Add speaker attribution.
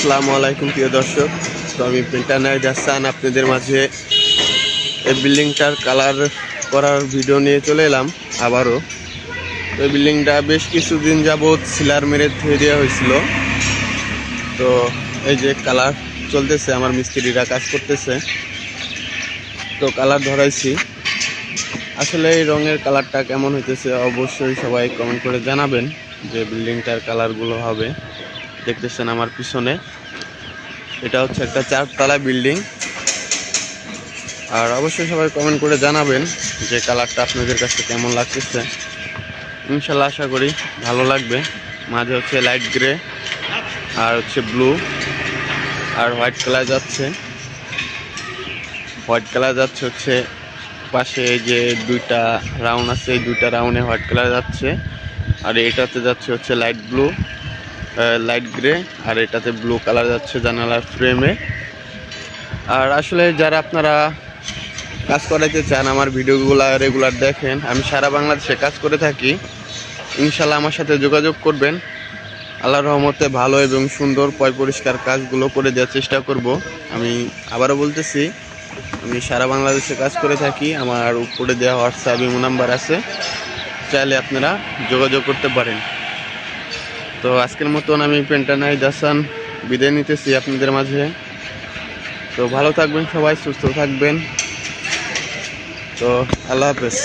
Speaker 1: আসসালামু আলাইকুম, প্রিয় দর্শক। তো আমি পেন্টানায় যাচ্ছান আপনাদের মাঝে এই বিল্ডিংটার কালার করার ভিডিও নিয়ে চলে এলাম আবারও। তো এই বিল্ডিংটা বেশ কিছুদিন যাবৎ সিলার মেরে ধুয়ে দেওয়া হয়েছিল। তো এই যে কালার চলতেছে, আমার মিস্ত্রিরা কাজ করতেছে। তো কালার ধরাইছি। আসলে এই রঙের কালারটা কেমন হইতেছে অবশ্যই সবাই কমেন্ট করে জানাবেন যে বিল্ডিংটার কালারগুলো হবে। দেখতেছেন আমার পিছনে। এটা হচ্ছে একটা চারতলা বিল্ডিং। আর অবশ্যই সবাই কমেন্ট করে জানাবেন যে কালারটা আপনাদের কাছে কেমন লাগতেছে। ইনশাল্লাহ আশা করি ভালো লাগবে। মাঝে হচ্ছে লাইট গ্রে আর হচ্ছে ব্লু আর হোয়াইট কালার যাচ্ছে। হোয়াইট কালার যাচ্ছে হচ্ছে পাশে যে দুইটা রাউন্ড আছে, এই দুইটা রাউন্ডে হোয়াইট কালার যাচ্ছে। আর এটাতে যাচ্ছে হচ্ছে লাইট ব্লু লাইট গ্রে আর এটাতে ব্লু কালার যাচ্ছে জানালার ফ্রেমে আর আসলে যারা আপনারা কাজ করাইতে চান, আমার ভিডিওগুলো রেগুলার দেখেন, আমি সারা বাংলাদেশে কাজ করে থাকি। ইনশাল্লাহ আমার সাথে যোগাযোগ করবেন। আল্লাহ রহমতে ভালো এবং সুন্দর, পয় পরিষ্কার কাজগুলো করে দেওয়ার চেষ্টা করব। আমি আবারও বলতেছি, আমি সারা বাংলাদেশে কাজ করে থাকি। আমার উপরে দেওয়া হোয়াটসঅ্যাপ ইমো নাম্বার আছে। চাইলে আপনারা যোগাযোগ করতে পারেন। তো আজকের মতন আমি পেন্টানাই দাসান বিদায় নিতেছি আপনাদের মাঝে। তো ভালো থাকবেন সবাই, সুস্থ থাকবেন। তো আল্লাহ হাফেজ।